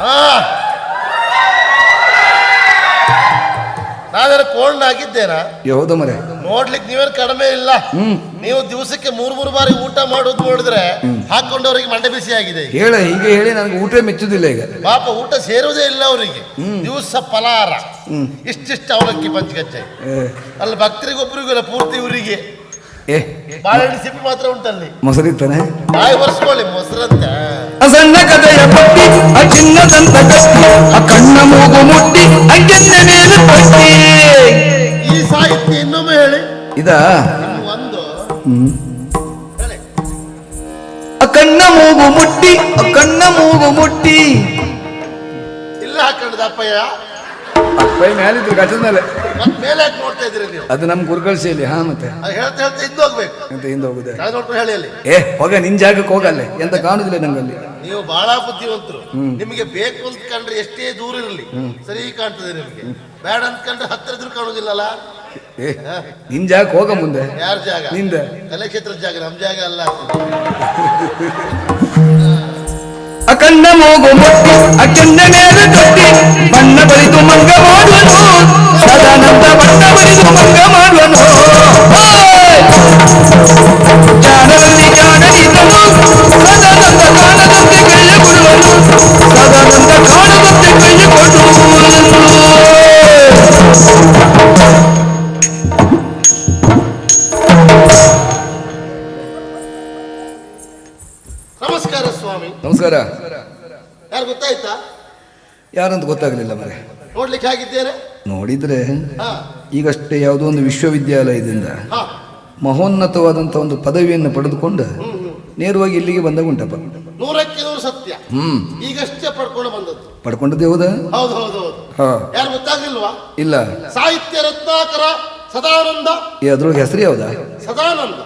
ಹಾ. ನಾವೇನು ಕೋಲ್ಡ್ ಆಗಿದ್ದೇನಾ? ಯಾವುದು ಮರೆ. ನೋಡ್ಲಿಕ್ಕೆ ನೀವೇನು ಕಡಿಮೆ ಇಲ್ಲ. ನೀವು ದಿವಸಕ್ಕೆ ಮೂರ್ ಮೂರು ಬಾರಿ ಊಟ ಮಾಡೋದು ನೋಡಿದ್ರೆ ಹಾಕೊಂಡವರಿಗೆ ಮಂಡೆ ಬಿಸಿ ಆಗಿದೆ ಈಗ. ಹೇಳ ಹೀಗೆ ಹೇಳಿ ನನಗೆ ಊಟ ಮೆಚ್ಚುದಿಲ್ಲ ಈಗ. ಪಾಪ ಊಟ ಸೇರುವುದೇ ಇಲ್ಲ ಅವರಿಗೆ. ದಿವಸ ಫಲಾರ. ಇಷ್ಟಿಷ್ಟು ಅವಲಕ್ಕಿ ಪಂಚಕಜ್ಜಾಯಿ ಅಲ್ಲಿ ಭಕ್ತರಿಗೊಬ್ಬರಿಗೂ ಇಲ್ಲ ಪೂರ್ತಿ ಊರಿಗೆ. ಏ ಬಾಳೆಹಣ್ಣು ಸಿಪ್ಪಿ ಮಾತ್ರ ಉಂಟಲ್ಲಿ. ಮೊಸರಿತ್ತಾನೆ? ಬಾಯಿ ಒರೆಸ್ಕೊಳ್ಳಿ ಮೊಸರಂತ. ಆ ಸಣ್ಣ ಕಥೆಯ ಪಟ್ಟಿ ಆ ಚಿನ್ನದಂತ ಕಟ್ಟಿ ಆ ಕಣ್ಣ ಮೂಗು ಮುಟ್ಟಿ ಕೆನ್ನೆ ಮೇಲೆ ಪಟ್ಟಿ. ಈ ಸಾಹಿತ್ಯ ಇನ್ನೊಮ್ಮೆ ಹೇಳಿ. ಇದ? ಒಂದು. ಆ ಕಣ್ಣ ಮೂಗು ಮುಟ್ಟಿ ಆ ಕಣ್ಣ ಮೂಗು ಮುಟ್ಟಿ. ಇಲ್ಲ ಹಾಕೊಂಡದ ಅಪ್ಪಯ್ಯ ಅಪ್ಪಯ್ಯ ಮೇಲಿದ್ರು ಗಜದ ಮೇಲೆ ಮೇಲೆ ನೋಡ್ತಾ ಇದ್ದೀರಿ ನೀವು? ಅದು ನಮ್ ಗುರುಗಳ ಶೈಲಿ ಹಾ ಮತ್ತೆ. ಅದು ಹೇಳ್ತಾ ಹೇಳ್ತಾ ಇದ್ದು ಹೋಗ್ಬೇಕು ಅಂತ ಹಿಂದೆ ಹೋಗುದೆ ನೋಡ್ಕೊಂಡು ಹೇಳಿ ಅಲ್ಲಿ. ಏ ಹೋಗ ನಿನ್ ಜಾಗಕ್ಕೆ ಹೋಗಲ್ಲ ಎಂತ ಕಾಣುದಿಲ್ಲ ನಂಗಲ್ಲಿ. ನೀವು ಬಹಳ ಬುದ್ಧಿವಂತರು. ನಿಮಗೆ ಬೇಕು ಅಂತ ಕಂಡ್ರೆ ಎಷ್ಟೇ ದೂರ ಇರಲಿ. ಸರಿ ಕಾಣ್ತದೆ ನಿಮಗೆ. ಬೇಡ ಅಂತ ಕಂಡ್ರೆ ಹತ್ತಿರ ಇದ್ರೂ ಕಾಣುದಿಲ್ಲಲ್ಲ? ಏ ನಿನ್ ಜಾಗಕ್ಕೆ ಹೋಗ ಮುಂದೆ. ಯಾರ ಜಾಗ? ನಿಂದ. ಕಲಾಕ್ಷೇತ್ರದ ಜಾಗ ನಮ್ ಜಾಗ ಅಲ್ಲ. ಕಣ್ಣ ಮೂಗು ಮುಟ್ಟಿ ಕೆನ್ನೆ ಮೇಲೆ ತೊಟ್ಟಿ, ಬಣ್ಣ ಬಳಿದು ಮಂಗ ಮಾಡುವನು, ಸದಾನಂದ ಬಣ್ಣ ಬಳಿದು ಮಂಗ ಮಾಡುವನು. ಯಾರಂತ ಗೊತ್ತಾಗಲಿಲ್ಲ ಮರೆ ನೋಡ್ಲಿಕ್ಕೆ ಆಗಿದ್ದೇನೆ? ನೋಡಿದ್ರೆ ಹಾ. ಈಗಷ್ಟೇ ಯಾವುದೋ ಒಂದು ವಿಶ್ವವಿದ್ಯಾಲಯದಿಂದ ಮಹೋನ್ನತವಾದಂಥ ಒಂದು ಪದವಿಯನ್ನು ಪಡೆದುಕೊಂಡು ನೇರವಾಗಿ ಇಲ್ಲಿಗೆ ಬಂದಾಗ ಉಂಟಪ್ಪ. ನೂರಕ್ಕೆ ನೂರು ಸತ್ಯ. ಹ್ಮ್. ಈಗಷ್ಟೇ ಪಡ್ಕೊಂಡು ಬಂದದ್ದು. ಪಡ್ಕೊಂಡದ್ದು ಹೌದಾ? ಹೌದು ಹೌದು ಹೌದು. ಯಾರು ಗೊತ್ತಾಗ್ಲಿಲ್ವಾ? ಇಲ್ಲ. ಸಾಹಿತ್ಯ ರತ್ನಾಕರ ಸದಾನಂದ. ಅದ್ರೊಳಗೆ ಹೆಸರು ಯಾವ್ದಾ? ಸದಾನಂದ.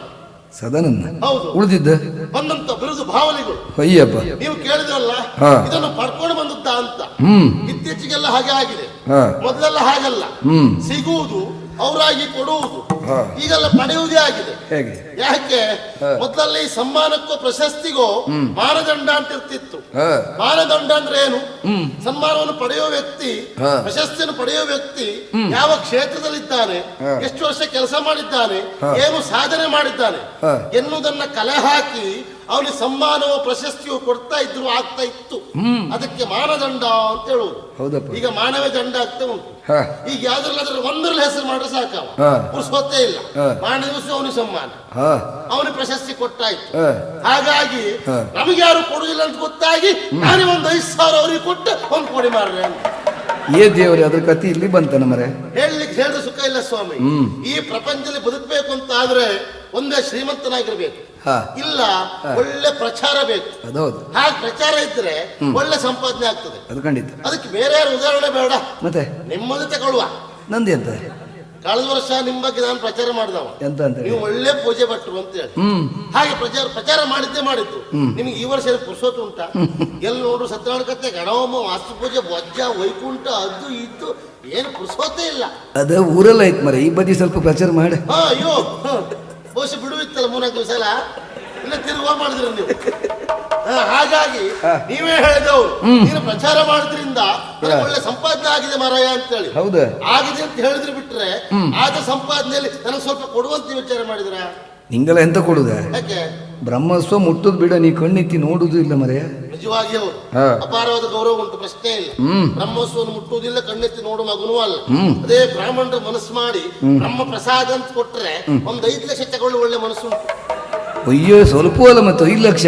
ಸದಾನಂದ ಹೌದು. ಉಳಿದಿದ್ದ? ಬಂದಂತ ಬಿರುದು ಭಾವನೆಗಳು. ಅಯ್ಯಪ್ಪ. ನೀವು ಕೇಳಿದ್ರಲ್ಲ. ಇದನ್ನು ಪಡ್ಕೊಂಡು ಬಂದದ್ದ ಅಂತ. ಹ್ಮ್. ಇತ್ತೀಚೆಗೆಲ್ಲ ಹಾಗೆ ಆಗಿದೆ. ಮೊದಲೆಲ್ಲ ಹಾಗಲ್ಲ. ಹ್ಮ್. ಸಿಗುವುದು ಅವರಾಗಿ ಕೊಡುವುದು. ಈಗೆಲ್ಲ ಪಡೆಯುವುದೇ ಆಗಿದೆ. ಹೇಗೆ? ಯಾಕೆ? ಮೊದಲಲ್ಲಿ ಸಮ್ಮಾನಕ್ಕೂ ಪ್ರಶಸ್ತಿಗೂ ಮಾನದಂಡ ಅಂತ ಇರ್ತಿತ್ತು ಮಾನದಂಡ ಅಂದ್ರೆ ಏನು? ಸಮ್ಮಾನವನ್ನು ಸನ್ಮಾನವನ್ನು ಪಡೆಯುವ ವ್ಯಕ್ತಿ. ಪ್ರಶಸ್ತಿಯನ್ನು ಪಡೆಯುವ ವ್ಯಕ್ತಿ ಯಾವ ಕ್ಷೇತ್ರದಲ್ಲಿದ್ದಾನೆ. ಎಷ್ಟು ವರ್ಷ ಕೆಲಸ ಮಾಡಿದ್ದಾನೆ ಏನು ಸಾಧನೆ ಮಾಡಿದ್ದಾನೆ. ಎನ್ನುವುದನ್ನ ಕಲೆ ಹಾಕಿ ಅವನಿಗೆ ಸಮ್ಮಾನವೋ ಪ್ರಶಸ್ತಿಯೋ ಕೊಡ್ತಾ ಇದ್ರು ಆಗ್ತಾ ಇತ್ತು. ಅದಕ್ಕೆ ಮಾನದಂಡ ಅಂತ ಹೇಳುವುದು ಹೌದಪ್ಪ. ಈಗ ಮಾನವ ದಂಡ ಆಗ್ತಾ ಉಂಟು. ಈಗ ಯಾವ್ದ್ರಲ್ಲಾದ್ರೂ ಒಂದ್ರಲ್ಲಿ ಹೆಸರು ಮಾಡ್ರೆ ಸಾಕವ ಹಾ. ಪುರುಷೋತ್ತೇ ಇಲ್ಲ. ಹಾ. ಅವನು ಸಮ್ಮಾನ. ಹಾ. ಅವನಿಗೆ ಪ್ರಶಸ್ತಿ ಕೊಟ್ಟಾಯ್ತು. ಹಾಗಾಗಿ. ನಮಗೆ ಯಾರು ಕೊಡುದಿಲ್ಲ ಅಂತ ಗೊತ್ತಾಗಿ ನಾನೇ ಒಂದು ಐದು ಸಾವಿರ ಅವ್ರಿಗೆ ಕೊಟ್ಟು ಒಂದು ಕೊಡಿ ಮಾಡ್ರೆ ಅಂತ. ಏ ದೇವ್ರಿ ಅದ್ರ ಕತಿ ಇಲ್ಲಿ ಬಂತ ನಮರೆ ಹೇಳಲಿಕ್ಕೆ ಹೇಳಿದ್ರೆ ಸುಖ ಇಲ್ಲ ಸ್ವಾಮಿ. ಈ ಪ್ರಪಂಚದಲ್ಲಿ ಬದುಕಬೇಕು ಅಂತ ಆದ್ರೆ ಒಂದೇ ಶ್ರೀಮಂತನಾಗಿರ್ಬೇಕು. ಇಲ್ಲ ಒಳ್ಳೆ ಪ್ರಚಾರ ಬೇಕು. ಅದೌದು ಹಾಗೆ ಪ್ರಚಾರ ಇದ್ರೆ ಒಳ್ಳೆ ಸಂಪಾದನೆ ಆಗ್ತದೆ. ಅದು ಖಂಡಿತ. ಅದಕ್ಕೆ ಬೇರೆ ಯಾರು ಉದಾಹರಣೆ ಬೇಡ. ಮತ್ತೆ? ನಿಮ್ಮದು ತಗೊಳ್ಳುವ. ನಂದಿ ಅಂತ ಕಳೆದ ವರ್ಷ ನಿಮ್ಮ ಬಗ್ಗೆ ನಾನು ಪ್ರಚಾರ ಮಾಡಿದವ. ಎಂತ ಅಂತ ನೀವು ಒಳ್ಳೆ ಪೂಜೆ ಭಟ್ರು ಅಂತ ಹೇಳಿ. ಹಾಗೆ ಪ್ರಚಾರ ಪ್ರಚಾರ ಮಾಡಿದ್ದೇ ಮಾಡಿದ್ದು ನಿಮ್ಗೆ ಈ ವರ್ಷ ಪುರ್ಸೋತು ಉಂಟಾ? ಎಲ್ಲಿ ನೋಡ್ರು ಸತ್ಯನಾರಾಯಣ ಕತೆ ಗಣವಮ್ಮ ವಾಸ್ತು ಪೂಜೆ ವಜ್ಜ ವೈಕುಂಠ ಅದು ಇದ್ದು ಏನು ಪುರುಷೋತ್ತೇ ಇಲ್ಲ. ಅದೇ ಊರಲ್ಲ ಐತ್ ಮರೆ ಈ ಬದಿ ಸ್ವಲ್ಪ ಪ್ರಚಾರ ಮಾಡಿ. ಹಾ ಅಯ್ಯೋ. ಬಹುಶಃ ಬಿಡುವಿತ್ತಲ್ಲ ಮೂರ್ನಾಲ್ಕು ದಿವಸ ಅಲ್ಲ ಇಲ್ಲ ತಿರುಗುವ ಮಾಡಿದ್ರಿ ನೀವು. ಹಾ, ಹಾಗಾಗಿ ನೀವೇ ಹೇಳಿದವರು ನೀನು ಪ್ರಚಾರ ಮಾಡೋದ್ರಿಂದ ನನಗೆ ಒಳ್ಳೆ ಸಂಪಾದನೆ ಆಗಿದೆ ಮಾರಾಯ ಅಂತೇಳಿ. ಹೌದು. ಆಗಿದೆ ಅಂತ ಹೇಳಿದ್ರೆ ಬಿಟ್ರೆ ಆದ ಸಂಪಾದನೆಯಲ್ಲಿ ನನಗೆ ಸ್ವಲ್ಪ ಕೊಡುವಂತ ವಿಚಾರ ಮಾಡಿದ್ರ? ನಿಂಗೆಲ್ಲ ಎಂತ ಕೊಡುದ? ಯಾಕೆ? ಬ್ರಹ್ಮಸ್ವ ಮುಟ್ಟುದ್ ಬಿಡ ನೀ ಕಣ್ಣೆತ್ತಿ ನೋಡುದು ಇಲ್ಲ ಮರೆಯ ನಿಜವಾಗಿ ಅಪಾರವಾದ ಗೌರವ ಉಂಟು ಪ್ರಶ್ನೆ ಇಲ್ಲ. ಹ್ಮ್. ಬ್ರಹ್ಮೋತ್ಸವವನ್ನು ಮುಟ್ಟುವುದಿಲ್ಲ ಕಣ್ಣೆತ್ತಿ ನೋಡು ಮಗನೂ ಅಲ್ಲ. ಅದೇ ಬ್ರಾಹ್ಮಣರು ಮನಸ್ಸು ಮಾಡಿ ಬ್ರಹ್ಮ ಪ್ರಸಾದ ಅಂತ ಕೊಟ್ರೆ ಒಂದ್ ಐದು ಲಕ್ಷ ತಗೊಳ್ಳಿ ಒಳ್ಳೆ ಮನಸ್ಸು ಉಂಟು. ಅಯ್ಯೋ ಸ್ವಲ್ಪ ಅಲ್ಲ ಮತ್ತೆ ಐದು ಲಕ್ಷ.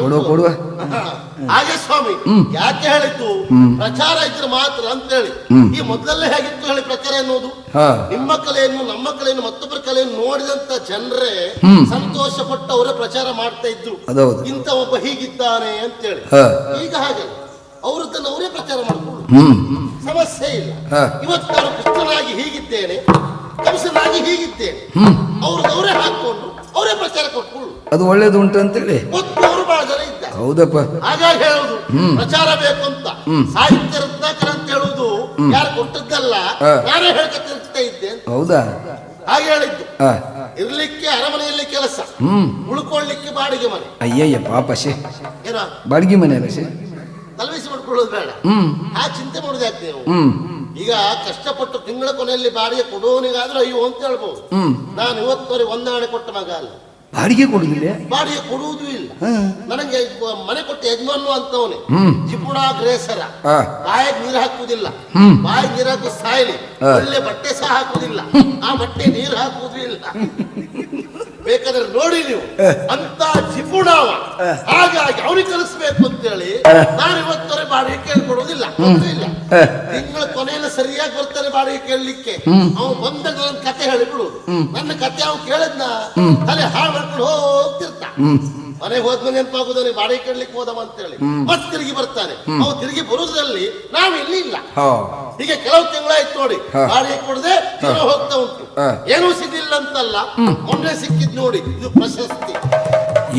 ಕೊಡುವ ಕೊಡುವ. ಹಾಗೆ ಸ್ವಾಮಿ ಯಾಕೆ ಹೇಳಿತ್ತು ಪ್ರಚಾರ ಇದ್ರೆ ಮಾತ್ರ ಅಂತ ಹೇಳಿ. ಈ ಮೊದಲಲ್ಲೇ ಹೇಗಿತ್ತು ಹೇಳಿ ಪ್ರಚಾರ ಎನ್ನುವುದು? ನಿಮ್ಮ ಕಲೆಯನ್ನು ನಮ್ಮ ಕಲೆಯನ್ನು ಮತ್ತೊಬ್ಬರ ಕಲೆಯನ್ನು ನೋಡಿದಂತ ಜನರೇ ಸಂತೋಷ ಪಟ್ಟು ಅವರೇ ಪ್ರಚಾರ ಮಾಡ್ತಾ ಇದ್ರು. ಇಂತ ಒಬ್ಬ ಹೀಗಿದ್ದಾನೆ ಅಂತೇಳಿ ಹೇಳಿ. ಈಗ ಹಾಗೆ. ಅವರದ್ದನ್ನು ಅವರೇ ಪ್ರಚಾರ ಮಾಡ್ಕೊಂಡು ಸಮಸ್ಯೆ ಇಲ್ಲ. ಇವತ್ತು ನಾನು ಕೃಷ್ಣನಾಗಿ ಹೀಗಿದ್ದೇನೆ. ಕಂಸನಾಗಿ ಹೀಗಿದ್ದೇನೆ ಅವ್ರದವರೇ ಅವರೇ ಹಾಕೊಂಡು ಅವರೇ ಪ್ರಚಾರ ಕೊಟ್ಕೊಳ್ಳು ಅದು ಒಳ್ಳೇದು ಉಂಟು ಅಂತೇಳಿ. ಮತ್ತು ಅವರು ಬಹಳ ಜನ ಇದ್ದಾರೆ. ಹೌದಪ್ಪ. ಹಾಗಾಗಿ ಹೇಳುದು ಪ್ರಚಾರ ಬೇಕು ಅಂತ. ಸಾಹಿತ್ಯ ರತ್ನಾಕರ ಅಂತ ಹೇಳುದು ಯಾರು ಕೊಟ್ಟದ್ದಲ್ಲ ಯಾರೇ ನಾನೇ ಹೇಳ್ಕೊತಿರ್ತಾ ಇದ್ದೆ ಹೌದಾ? ಹಾಗೆ ಹೇಳಿದ್ದು. ಇರ್ಲಿಕ್ಕೆ ಅರಮನೆಯಲ್ಲಿ ಕೆಲಸ. ಹ್ಮ್. ಉಳ್ಕೊಳ್ಳಿಕ್ಕೆ ಬಾಡಿಗೆ ಮನೆ. ಅಯ್ಯಯ್ಯ ಪಾಪ ಶೇ. ಏನ? ಬಾಡಿಗೆ ಮನೆ ಅಲ್ಲ ಶೇ? ತಲೆಬಿಸಿ ಮಾಡ್ಕೊಳ್ಳೋದು ಬೇಡ. ಹ್ಮ್. ಆ ಚಿಂತೆ ಮಾಡೋದು ಯಾಕೆ ನೀವು ಹ್ಮ್. ಈಗ ಕಷ್ಟಪಟ್ಟು ತಿಂಗಳ ಕೊನೆಯಲ್ಲಿ ಬಾಡಿಗೆ ಕೊಡೋನಿಗಾದ್ರೂ ಅಯ್ಯೋ ಅಂತ ಹೇಳ್ಬೋದು. ನಾನು ಇವತ್ತವರೆಗೆ ಒಂದಾಣೆ ಕೊಟ್ಟ ಮಗ ಅಲ್ಲ. ಬಾಡಿಗೆ ಕೊಡುದಿಲ್ಲ? ಬಾಡಿಗೆ ಕೊಡುವುದೂ ಇಲ್ಲ. ನನಗೆ ಮನೆ ಕೊಟ್ಟ ಯಜಮಾನು ಅಂತವನೇ. ಜಿಪುಣ ಗ್ರೇಸರ. ಬಾಯಿಗೆ ನೀರು ಹಾಕುವುದಿಲ್ಲ. ಬಾಯಿಗೆ ನೀರು ಸಾಯಲಿ. ಒಳ್ಳೆ ಬಟ್ಟೆ ಸಹ ಹಾಕುವುದಿಲ್ಲ. ಆ ಬಟ್ಟೆ ನೀರು ಹಾಕುವುದೂ ಇಲ್ಲ. ಬೇಕಾದ್ರೆ ನೋಡಿ ನೀವು. ಅಂತ ಜಿಪುಣಾವ ಹಾಗಾಗಿ ಅವನಿಗೆ ಕಲಿಸ್ಬೇಕು ಅಂತೇಳಿ ನಾನು ಇವತ್ತವರೆ ಬಾಡಿಗೆ ಕೇಳ್ಕೊಡೋದಿಲ್ಲ ಇಲ್ಲ. ತಿಂಗಳ ಬಾಡಿಗೆ ಕೇಳಲಿಕ್ಕೆ. ಅವನು ಬಂದಾಗ ನನ್ನ ಕತೆ ಹೇಳಿಬಿಡು ನನ್ನ ಕತೆ ಅವ್ನು ಕೇಳಿದ್ನ ತಲೆ ಹಾಳು ಮಾಡ್ಕೊಂಡು ಹೋಗ್ತಿರ್ತ ಮನೆಗೆ ಹೋದ್ಮೇಲೆ ನೆನಪಾಗುದು ಬಾಡಿಗೆ ಕೇಳಲಿಕ್ಕೆ ಹೋದವ ಅಂತೇಳಿ. ಮತ್ ತಿರುಗಿ ಬರ್ತಾನೆ. ಅವ್ ತಿರುಗಿ ಬರುವುದರಲ್ಲಿ ನಾವು ಇಲ್ಲಿ ಇಲ್ಲ. ಹೀಗೆ ಕೆಲವು ತಿಂಗಳಾಯ್ತು ನೋಡಿ. ಬಾಡಿಗೆ ಕೊಡದೆ ಹೋಗ್ತಾ ಉಂಟು. ಏನೂ ಸಿಗ್ಲಿಲ್ಲ ಅಂತಲ್ಲ ಮೊನ್ನೆ ಸಿಕ್ಕಿದ್ ನೋಡಿ. ಇದು ಪ್ರಶಸ್ತಿ.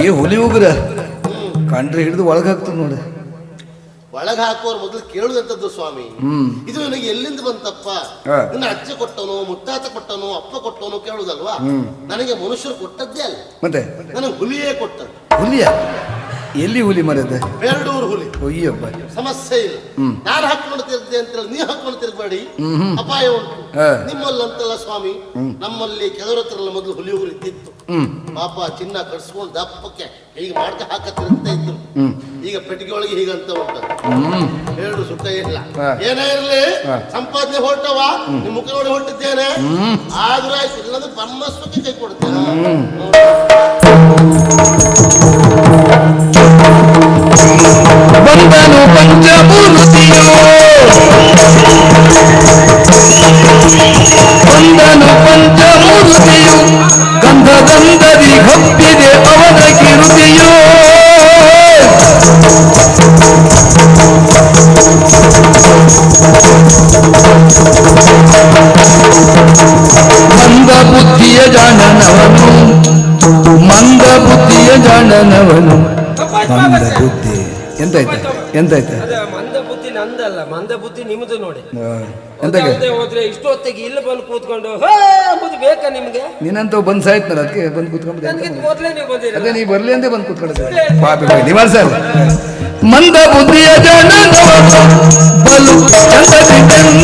ಏ ಹುಲಿ ಉಗ್ರ. ಕಂಡ್ರೆ ಹಿಡಿದು ಒಳಗಾಗ್ತದೆ ನೋಡಿ. ಒಳಗೆ ಹಾಕುವವರು ಮೊದಲು ಕೇಳುವಂತದ್ದು ಸ್ವಾಮಿ. ಇದು ನನಗೆ ಎಲ್ಲಿಂದ ಬಂತಪ್ಪ? ನನ್ನ ಅಜ್ಜ ಕೊಟ್ಟನು ಮುತ್ತಾತ ಕೊಟ್ಟನು ಅಪ್ಪ ಕೊಟ್ಟವನು ಕೇಳುದಲ್ವಾ? ನನಗೆ ಮನುಷ್ಯರು ಕೊಟ್ಟದ್ದೇ ಅಲ್ಲ. ಮತ್ತೆ? ನನಗೆ ಹುಲಿಯೇ ಕೊಟ್ಟದ್ದು. ಹುಲಿಯ? ಎಲ್ಲಿ ಹುಲಿ ಮರದ ಎರಡೂರು ಹುಲಿ. ಒಯ್ಯಪ್ಪ ಸಮಸ್ಯೆ ಇಲ್ಲ. ನಾನು ಹಾಕೊಂಡು ತಿರ್ದೆ ಅಂತ ಹೇಳಿ ನೀವು ಹಾಕೊಂಡು ತಿರ್ಬೇಡಿ. ಅಪಾಯ ಉಂಟು. ನಿಮ್ಮಲ್ಲಿ ಅಂತಲ್ಲ ಸ್ವಾಮಿ ನಮ್ಮಲ್ಲಿ ಕೆಲವರ ಹತ್ರ ಎಲ್ಲ ಮೊದಲು ಹುಲಿ ಹುಲಿ ಇದ್ದಿತ್ತು ಪಾಪ ಚಿನ್ನ ಕಟ್ಸ್ಕೊಂಡು ದಪ್ಪಕ್ಕೆ ಈಗ ಮಾಡ್ಕ ಹಾಕ ತಿರುಗ್ತಾ ಇದ್ರು ಈಗ ಪೆಟ್ಟಿಗೆ ಒಳಗೆ ಹೀಗಂತ ಉಂಟು. ಹೇಳು ಎರಡು ಸುಖ ಇಲ್ಲ. ಏನೇ ಇರಲಿ ಸಂಪಾದನೆ ಹೊರಟವ ನಿಮ್ಮ ಮುಖ ನೋಡಿ ಹೊರಟಿದ್ದೇನೆ. ಆದ್ರೂ ಆಯ್ತು ಇಲ್ಲಂದ್ರೆ ಬ್ರಹ್ಮಸ್ವಕ್ಕೆ ಕೈ ಕೊಡ್ತೇನೆ. ಬಂದನು ಪಂಚಮೂರ್ತಿಯೋ ಬಂದನು ಪಂಚಮೂರ್ತಿಯು ಅದ ಮಂದ ಬುದ್ಧಿ ನಂದಲ್ಲ ಮಂದ ಬುದ್ಧಿ ನಿಮ್ದು ನೋಡಿ. ಎಂತ ಅದೇ ಹೋದ್ರೆ ಇಷ್ಟೊತ್ತಿಗೆ ಇಲ್ಲಿ ಬಂದು ಕೂತ್ಕೊಂಡು ಹೇ ಅಂಬುದು ಬೇಕಾ ನಿಮ್ಗೆ? ನೀನಂತ ಬಂದ್ ಸಾಯ್ತಲ್ಲ ಅದಕ್ಕೆ ಬಂದು ಕೂತ್ಕೊಂಡು ಅದೇ ನೀ ಬರ್ಲಿ ಅಂತ ಬಂದು ಕೂತ್ಕೊಂಡು ಪಾಪಿ ನಿವಾಸ ಮಂದ ಬುದ್ಧಿಯ ಜನನವನು ಬಲು ಚಂದದಿಗೆಂದಿಗೂ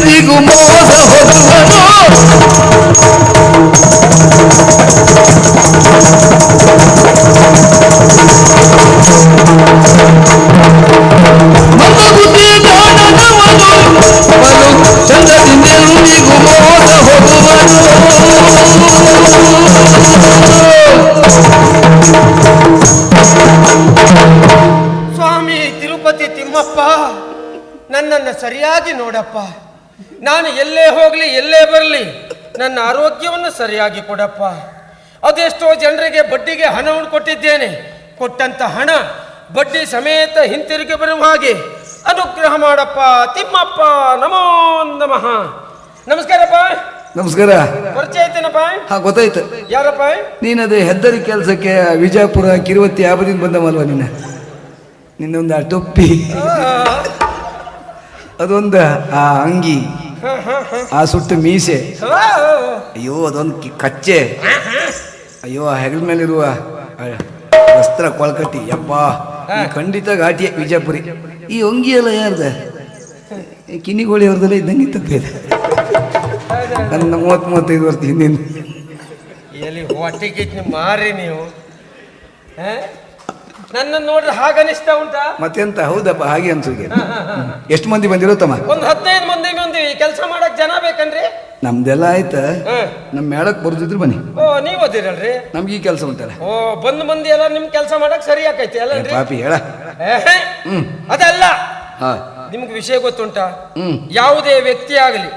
ನೋಡಪ್ಪ ನಾನು ಎಲ್ಲೇ ಹೋಗಲಿ ಎಲ್ಲೇ ಬರಲಿ ನನ್ನ ಆರೋಗ್ಯವನ್ನು ಸರಿಯಾಗಿ ಕೊಡಪ್ಪ. ಅದೆಷ್ಟೋ ಜನರಿಗೆ ಬಡ್ಡಿಗೆ ಹಣವನ್ನು ಕೊಟ್ಟಿದ್ದೇನೆ. ಕೊಟ್ಟಂತ ಹಣ ಬಡ್ಡಿ ಸಮೇತ ಹಿಂತಿರುಗಿ ಬರುವ ಹಾಗೆ ಅನುಗ್ರಹ ಮಾಡಪ್ಪ. ತಿಮ್ಮಪ್ಪ ನಮೋ ನಮಃ. ನಮಸ್ಕಾರಪ್ಪ. ನಮಸ್ಕಾರ. ಪರಿಚಯ ಐತೇನಪ್ಪ ಹಾ ಗೊತ್ತಾಯ್ತು. ಯಾರಪ್ಪ? ನೀನದೇ ಹೆದ್ದರಿ ಕೆಲಸಕ್ಕೆ ವಿಜಯಪುರ ಕಿರುವತ್ತಿ ಆಬದಿಂದ ಬಂದವಲ್ವ ನಿನ್ನ? ನಿನ್ನೊಂದು ಟೊಪ್ಪಿ ಅದೊಂದು, ಆ, ಅಂಗಿ. ಆ ಸುಟ್ಟು ಮೀಸೆ. ಅಯ್ಯೋ, ಅದೊಂದು ಕಚ್ಚೆ. ಅಯ್ಯೋ, ಆ ಹೆಗಲ ಮೇಲಿರುವ ವಸ್ತ್ರ ಕೊಳ್ಕಟ್ಟಿ ಯಪ್ಪ ಖಂಡಿತ ಘಾಟಿಯ ವಿಜಯಪುರಿ. ಈ ಅಂಗಿ ಎಲ್ಲ ಯಾರ್ದ ಕಿನಿಗೋಳಿ ಅವ್ರದೆಲ್ಲ ಇದ್ದಂಗೆ ತಪ್ಪಿದೆ ನನ್ನ ಮೂವತ್ತು ಮೂವತ್ತೈದು ವರ್ಷ ಹಿಂದಿನ. ಎಲ್ಲಿ ಮಾರಿ ನೀವು ನನ್ನ ನೋಡಿದ್ರೆ ಹಾಗನಿಸ್ತಾ ಉಂಟಾ? ಮತ್ತೆಂತ? ಹೌದಪ್ಪ ಹಾಗೆ ಅನ್ಸುಗೆ. ಎಷ್ಟು ಮಂದಿ ಬಂದಿರೋ ತಮ್ಮ ಒಂದು ಹದಿನೈದು ಮಂದಿ ಮಂದಿ ಕೆಲಸ ಮಾಡಕ್ ಜನ ಬೇಕಂದ್ರೆ? ನಮ್ದೆಲ್ಲ ಆಯ್ತ? ನಮ್ ನಮ್ಮ ಮೇಳಕ್ ಬರ್ದಿದ್ರು ಬನ್ನಿ. ಓ ನೀವ್ ಓದಿರಲ್ರಿ? ನಮ್ಗೆ ಈ ಕೆಲಸ ಉಂಟಲ್ಲ. ಓ ಬಂದ್ ಮಂದಿ ಎಲ್ಲ ನಿಮ್ ಕೆಲಸ ಮಾಡಕ್ ಸರಿ ಆಕೈತಿ ಅಲ್ಲ ಪಾಪಿ ಹೇಳ. ಅದಲ್ಲ. ನಿಮ್ಗೆ ವಿಷಯ ಗೊತ್ತುಂಟಾ? ಯಾವುದೇ ವ್ಯಕ್ತಿ ಆಗಲಿ.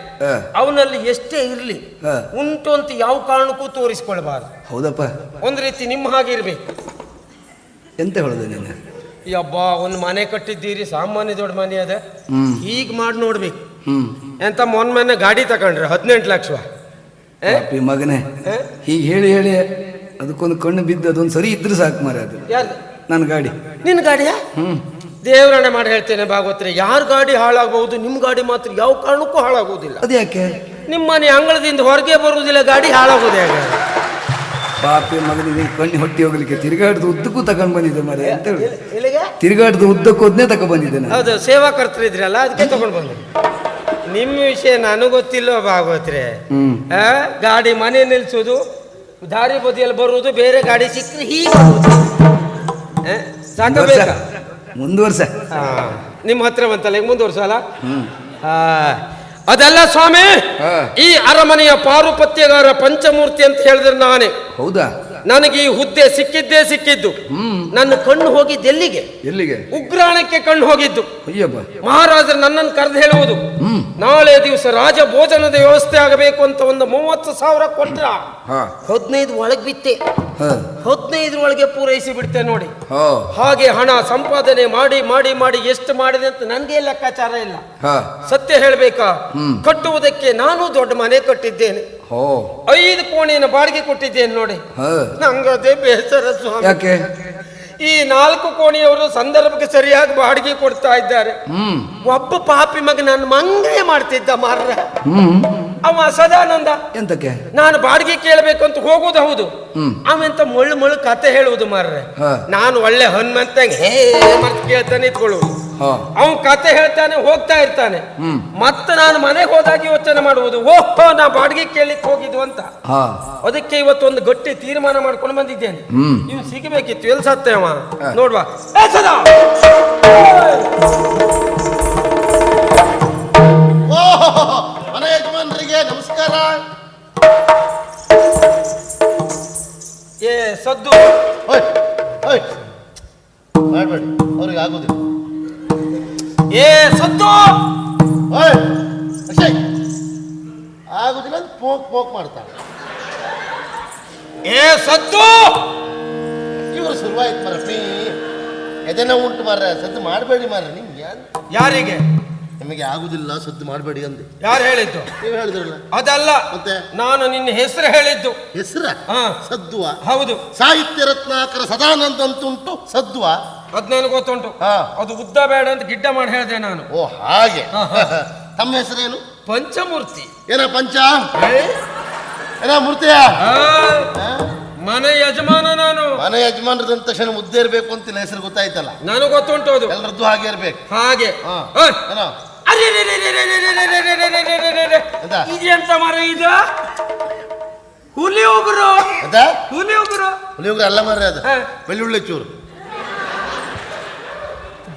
ಅವನಲ್ಲಿ ಎಷ್ಟೇ ಇರ್ಲಿ. ಉಂಟು ಅಂತ ಯಾವ ಕಾರಣಕ್ಕೂ ತೋರಿಸ್ಕೊಳ್ಬಾರ್ದು. ಹೌದಪ್ಪ. ಒಂದ್ ರೀತಿ ನಿಮ್ಮ ಹಾಗೆ ಇರ್ಬೇಕು. ಎಂತ ಹೇಳೋದು ನೀನು? ಈ ಹಬ್ಬ ಒಂದು ಮನೆ ಕಟ್ಟಿದ್ದೀರಿ ಸಾಮಾನ್ಯ ದೊಡ್ಡ ಮನೆ ಅದ. ಈಗ ಮಾಡಿ ನೋಡ್ಬೇಕು. ಎಂತ ಎಂತ ಮೊನ್ನೆ ಗಾಡಿ ತಗೊಂಡ್ರೆ ಹದಿನೆಂಟು ಲಕ್ಷ. ಏ? ಪಾಪಿ ಮಗನೇ? ಹೀಗೆ ಹೇಳಿ ಹೇಳಿ ಅದಕ್ಕೊಂದು ಕಣ್ಣು ಬಿದ್ದು ಅದೊಂದು ಸರಿ ಇದ್ರೆ ಸಾಕು ಮಾರ ಅದು. ಯಾರ್ದು? ನನ್ನ ಗಾಡಿ. ನಿನ್ನ ಗಾಡಿಯಾ? ಹ್ಮ್. ದೇವರನ್ನ ಮಾಡಿ ಹೇಳ್ತೇನೆ ಭಾಗವತ್ರೆ ಯಾರ ಗಾಡಿ ಹಾಳಾಗಬಹುದು ನಿಮ್ಮ ಗಾಡಿ ಮಾತ್ರ ಯಾವ ಕಾರಣಕ್ಕೂ ಹಾಳಾಗುವುದಿಲ್ಲ ಅದ್ಯಾಕೆ? ನಿಮ್ಮ ಮನೆ ಅಂಗಳದಿಂದ ಹೊರಗೆ ಬರುವುದಿಲ್ಲ ಗಾಡಿ ಹಾಳಾಗುವುದೇ ಹಾಗೆ? ಪಾಪಿ ಮಗನಿಗೆ ಕಣ್ಣು ಹೊಟ್ಟಿ ಹೋಗ್ಲಿಕ್ಕೆ ತಿರುಗಾಡದ ಉದ್ದಕ್ಕೂ ತಗೊಂಡ್ ಬಂದಿದ್ದೆ ಮರೆ ಅಂತ ಹೇಳಿ. ತಿರುಗಾಡ್ದು ಉದ್ದಕ್ಕೂ ಅದನ್ನೇ ತಗೊಂಡ್ ಬಂದಿದ್ದೇನೆ ಹೌದು ಸೇವಾಕರ್ತರು ಇದ್ರಲ್ಲ ಅದಕ್ಕೆ ತಗೊಂಡು ಬಂದೆ. ನಿಮ್ಮ ವಿಷಯ ನನಗೆ ಗೊತ್ತಿಲ್ಲ ಭಾಗವತ್ರೆ ಗಾಡಿ ಮನೆ ನಿಲ್ಸೋದು ದಾರಿ ಬದಿಯಲ್ಲಿ ಬರುವುದು ಬೇರೆ ಗಾಡಿ ಸಿಕ್ಕರೆ ಹೀಗೆ ಮುಂದುವರ್ಸ ಸಾಕಬೇಕಾ ಮುಂದುವರ್ಸ ನಿಮ್ಮ ಹತ್ರ ಬಂತಲ್ಲ ಈಗ ಮುಂದುವರ್ಸಲ್ಲ ಅಲ್ಲ? ಆ, ಅದಲ್ಲ ಸ್ವಾಮಿ ಈ ಅರಮನೆಯ ಪಾರುಪತ್ಯಗಾರ ಪಂಚಮೂರ್ತಿ ಅಂತ ಹೇಳಿದ್ರೆ ನಾನೇ. ಹೌದಾ? ನನಗೆ ಈ ಹುದ್ದೆ ಸಿಕ್ಕಿದ್ದೇ ಸಿಕ್ಕಿದ್ದು. ನನ್ನ ಕಣ್ಣು ಹೋಗಿದ್ದು ಎಲ್ಲಿಗೆ? ಎಲ್ಲಿಗೆ? ಉಗ್ರಾಣಕ್ಕೆ ಕಣ್ಣು ಹೋಗಿದ್ದು. ಮಹಾರಾಜರು ನನ್ನನ್ನು ಕರೆದು ಹೇಳುವುದು. ನಾಳೆ ದಿವಸ ರಾಜ ಭೋಜನದ ವ್ಯವಸ್ಥೆ ಆಗಬೇಕು ಅಂತ ಒಂದು ಮೂವತ್ತು ಸಾವಿರ ಕೊಟ್ಟ ಹದಿನೈದು ಒಳಗೆ ಬಿತ್ತೆ ಹದಿನೈದರೊಳಗೆ ಪೂರೈಸಿ ಬಿಡ್ತೆ ನೋಡಿ. ಹಾಗೆ ಹಣ ಸಂಪಾದನೆ ಮಾಡಿ ಮಾಡಿ ಮಾಡಿ ಎಷ್ಟು ಮಾಡಿದೆ ಅಂತ ನನಗೆ ಲೆಕ್ಕಾಚಾರ ಇಲ್ಲ. ಸತ್ಯ ಹೇಳ್ಬೇಕಾ? ಕಟ್ಟುವುದಕ್ಕೆ ನಾನು ದೊಡ್ಡ ಮನೆ ಕಟ್ಟಿದ್ದೇನೆ. ಐದು ಕೋಣೆಯನ್ನು ಬಾಡಿಗೆ ಕೊಟ್ಟಿದ್ದೇನೆ ನೋಡಿ. ನಂಗದೇ ಬೇಸರ ಸ್ವಾಮಿ. ಈ ನಾಲ್ಕು ಕೋಣೆಯವರು ಸಂದರ್ಭಕ್ಕೆ ಸರಿಯಾಗಿ ಬಾಡಿಗೆ ಕೊಡ್ತಾ ಇದ್ದಾರೆ. ಒಬ್ಬ ಪಾಪಿ ಮಗ ನನ್ನ ಮಂಗೇ ಮಾಡ್ತಿದ್ದ ಮಾರ್ರ. ಅವ ಸದಾನಂದ. ಎಂತಕ್ಕೆ? ನಾನು ಬಾಡಿಗೆ ಕೇಳಬೇಕು ಅಂತ ಹೋಗುದು ಹೌದು ಅವೆಂತ ಮುಳ್ಳು ಮುಳ್ಳು ಕತೆ ಹೇಳುವುದು ಮಾರ್ರೆ. ನಾನು ಒಳ್ಳೆ ಹನುಮಂತ ಹೇ ಮತ್ತೆ ಕೇಳ್ತಾನೆ ಇಟ್ಕೊಳ್ಳುವುದು ಅವ್ ಅವನ್ ಕತೆ ಹೇಳ್ತಾನೆ ಹೋಗ್ತಾ ಇರ್ತಾನೆ. ಮತ್ತ ನಾನು ಮನೆಗೆ ಹೋದಾಗ ಯೋಚನೆ ಮಾಡುವುದು ಓಹೋ ನಾ ಬಾಡಿಗೆ ಕೇಳಲಿಕ್ಕೆ ಹೋಗಿದ್ವು ಅಂತ. ಹಾ. ಅದಕ್ಕೆ ಇವತ್ತೊಂದು ಗಟ್ಟಿ ತೀರ್ಮಾನ ಮಾಡ್ಕೊಂಡು ಬಂದಿದ್ದೇನೆ. ಇವ್ ಸಿಗಬೇಕಿತ್ತು ಎಲ್ ಸತ್ತೆ ಅವ. ನೋಡ್ವಾ. ಸದಾ! ನಮಸ್ಕಾರ ಏ ಸದ್ದು. ಓಯ್ ಓಯ್. ಮಾಡಬೇಡಿ ಅವ್ರಿಗೆ ಆಗೋದಿಲ್ಲ. ಏ ಸದ್ದು. ಅಕ್ಷಯ್. ಆಗುದಿಲ್ಲ ಅಂತ ಪೋಕ್ ಪೋಕ್ ಮಾಡ್ತಾಳೆ. ಏ ಸದ್ದು. ಇವರು ಶುರುವಾಯ್ತು ಮರ ಎದೆನ ಉಂಟು ಮಾರ ಸದ್ದು ಮಾಡಬೇಡಿ ಮಾರ ನಿಮ್ಗೆ ಯಾರಿಗೆ? ನಿಮಗೆ ಆಗುದಿಲ್ಲ ಸದ್ದು ಮಾಡಬೇಡಿ ಅಂದೆ. ಯಾರು ಹೇಳಿದ್ದು? ನೀವು ಹೇಳಿದ್ರಲ್ಲ. ಅದಲ್ಲ ಮತ್ತೆ? ನಾನು ನಿನ್ನ ಹೆಸರು ಹೇಳಿದ್ದು. ಹೆಸರ? ಹಾ. ಸದ್ದುವ? ಹೌದು. ಸಾಹಿತ್ಯ ರತ್ನಾಕರ ಸದಾನಂದ ಅಂತುಂಟು ಸದ್ದುವ? ಅದ್ ನನಗೆ ಗೊತ್ತುಂಟು. ಹಾ. ಅದು ಉದ್ದ ಬೇಡ ಅಂತ ಗಿಡ್ಡ ಮಾಡಿ ಹೇಳಿದೆ ನಾನು. ಓ ಹಾಗೆ. ತಮ್ಮ ಹೆಸರೇನು? ಪಂಚಮೂರ್ತಿ. ಏನ ಪಂಚ? ಏನ ಮೂರ್ತಿಯ? ಆ, ಮನೆ ಯಜಮಾನ ನಾನು. ಮನೆ ಯಜಮಾನರಂತ ತಕ್ಷಣ ಮುದ್ದೆ ಇರ್ಬೇಕು ಅಂತಿಲ್ಲ ಹೆಸರು ಗೊತ್ತಾಯ್ತಲ್ಲ? ನನಗೆ ಗೊತ್ತುಂಟು ಅದು. ಎಲ್ಲರದ್ದು ಹಾಗೆ ಇರ್ಬೇಕು. ಹಾಗೆ. ಹಾ. ಏನೋ? ಅರೆ, ರೇ, ರೇ, ರೇ, ರೇ, ರೇ, ರೇ, ರೇ, ರೇ, ರೇ, ರೇ, ರೇ, ರೇ, ರೇ. ಎಂತ? ಇದೆಂತ ಮರ ಇದು ಹುಲಿ ಉಗುರು ಅದ. ಹುಲಿ ಉಗುರು ಅಲ್ಲ ಮಾರ್ರೆ ಅದು ಹಾ. ಬೆಳ್ಳುಳ್ಳಿ ಚೂರು.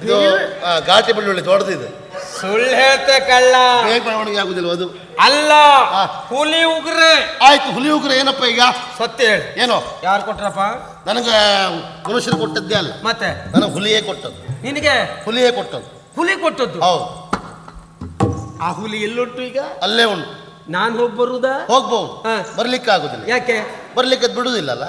ಇದು ಆ, ಘಾಟಿ ಬೆಳ್ಳುಳ್ಳಿ ದೊಡ್ಡದಿದೆ ಸುಳ್ಳು ಹೇಳ್ತೆ ಕಳ್ಳ. ಬೇಗ ಬೆಳವಣಿಗೆ ಆಗುದಿಲ್ಲ ಅದು. ಅಲ್ಲ ಹಾ. ಹುಲಿ ಉಗ್ರೆ ಆಯ್ತು ಹುಲಿಯೋಗ್ರ ಏನಪ್ಪ ಈಗ? ಸತ್ಯ ಹೇಳಿ. ಏನು? ಯಾರು ಕೊಟ್ರಪ್ಪ? ನನಗೆ ಮನುಷ್ಯರು ಕೊಟ್ಟದ್ದೇ ಅಲ್ಲ. ಮತ್ತೆ? ನನಗೆ ಹುಲಿಯೇ ಕೊಟ್ಟದ್ದು. ನಿನಗೆ? ಹುಲಿಯೇ ಕೊಟ್ಟದ್ದು. ಹುಲಿ ಕೊಟ್ಟದ್ದು? ಹೌದು. ಆ ಹುಲಿ ಎಲ್ಲುಂಟು ಈಗ? ಅಲ್ಲೇ ಉಂಟು. ನಾನು ಹೋಗಿ ಬರುದಾ ಹೋಗ್ಬಹುದು ಹಾ. ಬರ್ಲಿಕ್ಕೆ ಆಗುದಿಲ್ಲ ಯಾಕೆ? ಬರ್ಲಿಕ್ಕೆ ಅದ್ ಬಿಡುದಿಲ್ಲಲ್ಲ?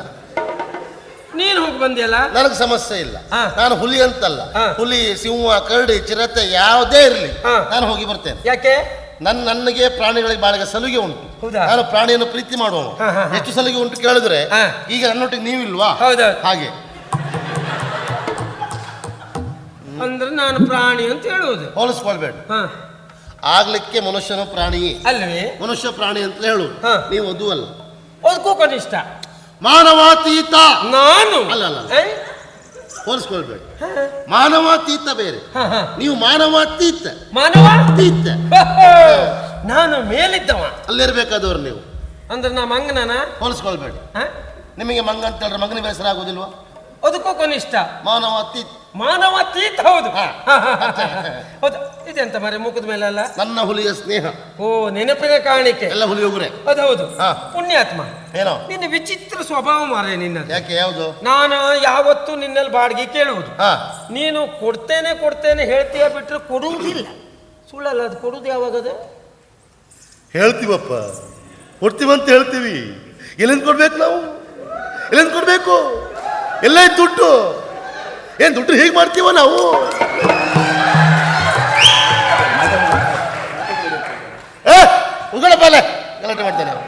ನೀನು ಹೋಗಿ ಬಂದಿಯಲ್ಲ? ನನಗೆ ಸಮಸ್ಯೆ ಇಲ್ಲ. ಹಾ. ನಾನು ಹುಲಿ ಅಂತಲ್ಲ. ಹಾ. ಹುಲಿ ಸಿಂಹ ಕರಡಿ ಚಿರತೆ ಯಾವುದೇ ಇರಲಿ. ಹಾ. ನಾನು ಹೋಗಿ ಬರ್ತೇನೆ. ಯಾಕೆ? ನನ್ನ ನನಗೆ ಪ್ರಾಣಿಗಳಿಗೆ ಬಾಳಿಗೆ ಸಲುಗೆ ಉಂಟು. ಹೌದಾ? ನಾನು ಪ್ರಾಣಿಯನ್ನು ಪ್ರೀತಿ ಮಾಡುವ ಹಾ, ಹಾ, ಹಾ. ಎಷ್ಟು ಸಲುಗೆ ಉಂಟು ಕೇಳಿದ್ರೆ ಹಾ. ಈಗ ನನ್ನೊಟ್ಟಿಗೆ ನೀವಿಲ್ವಾ? ಹೌದಾ. ಹಾಗೆ. ಅಂದ್ರೆ ನಾನು ಪ್ರಾಣಿ ಅಂತ ಹೇಳುವುದು. ಹೋಲಿಸ್ಕೊಳ್ಬೇಡ. ಹಾ. ಆಗ್ಲಿಕ್ಕೆ ಮನುಷ್ಯನ ಪ್ರಾಣಿಯೇ ಅಲ್ವೇ? ಮನುಷ್ಯ ಪ್ರಾಣಿ ಅಂತ ಹೇಳು. ಹಾ. ನೀವು ಅದು ಅಲ್ಲ. ಅದಕ್ಕೂ ಕನಿಷ್ಠ. ಮಾನವಾತೀತ. ನಾನು? ಅಲ್ಲ, ಅಲ್ಲ, ಅಲ್ಲ. ಏ? ಹೋಲಿಸ್ಕೊಳ್ಬೇಡ. ಹಾ, ಮಾನವಾತೀತ ಬೇರೆ. ಹ, ಹ. ನೀವು ಮಾನವಾತೀತ. ಮಾನವ? ತೀತ ನಾನು ಮೇಲಿದ್ದವ. ಅಲ್ಲಿರ್ಬೇಕಾದವ್ರು ನೀವು. ಅಂದ್ರೆ ನಾ ಮಂಗನನ? ಹೋಲಿಸ್ಕೊಳ್ಬೇಡಿ. ಹ? ನಿಮಗೆ ಮಂಗ ಅಂತ ಹೇಳಿದ್ರೆ ಮಗನ ಬೇಸರ ಆಗೋದಿಲ್ವಾ ಅದಕ್ಕೂ ಕನಿಷ್ಠ. ಮಾನವಾತೀತ. ಮಾನವ ತೀತ ಹೌದು. ಹೌದು. ಇದೆಂತ ಮರೆ ಮುಖದ ಮೇಲೆ ಅಲ್ಲ? ನನ್ನ ಹುಲಿಯ ಸ್ನೇಹ. ಓ ನೆನಪಿನ ಕಾಣಿಕೆ. ಎಲ್ಲ ಹುಲಿ ಹೋಗ್ರೆ ಅದು ಹೌದು. ಪುಣ್ಯಾತ್ಮ. ಏನೋ? ನಿನ್ನ ವಿಚಿತ್ರ ಸ್ವಭಾವ ಮಾರೆ ನಿನ್ನದು. ಯಾಕೆ ಯಾವುದು? ನಾನು ಯಾವತ್ತೂ ನಿನ್ನಲ್ಲಿ ಬಾಡಿಗೆ ಕೇಳುವುದು. ನೀನು ಕೊಡ್ತೇನೆ ಕೊಡ್ತೇನೆ ಹೇಳ್ತೀಯ ಬಿಟ್ಟರೆ ಕೊಡುವುದಿಲ್ಲ. ಸುಳ್ಳಲ್ಲ ಅದು ಕೊಡುವುದು ಯಾವಾಗದು ಹೇಳ್ತೀವಪ್ಪ. ಕೊಡ್ತೀವಂತ ಹೇಳ್ತೀವಿ. ಎಲ್ಲಿಂದ ಕೊಡ್ಬೇಕು ನಾವು? ಎಲ್ಲಿಂದ ಕೊಡ್ಬೇಕು? ಎಲ್ಲ ದುಡ್ಡು? ಏನ್ ದುಡ್ಡು ಹೇಗೆ ಮಾಡ್ತೀವ ನಾವು? ಉಗಳ ಬಾಲೆ. ಗಲಾಟೆ ಮಾಡ್ತೇನೆ ಅವ್ನು.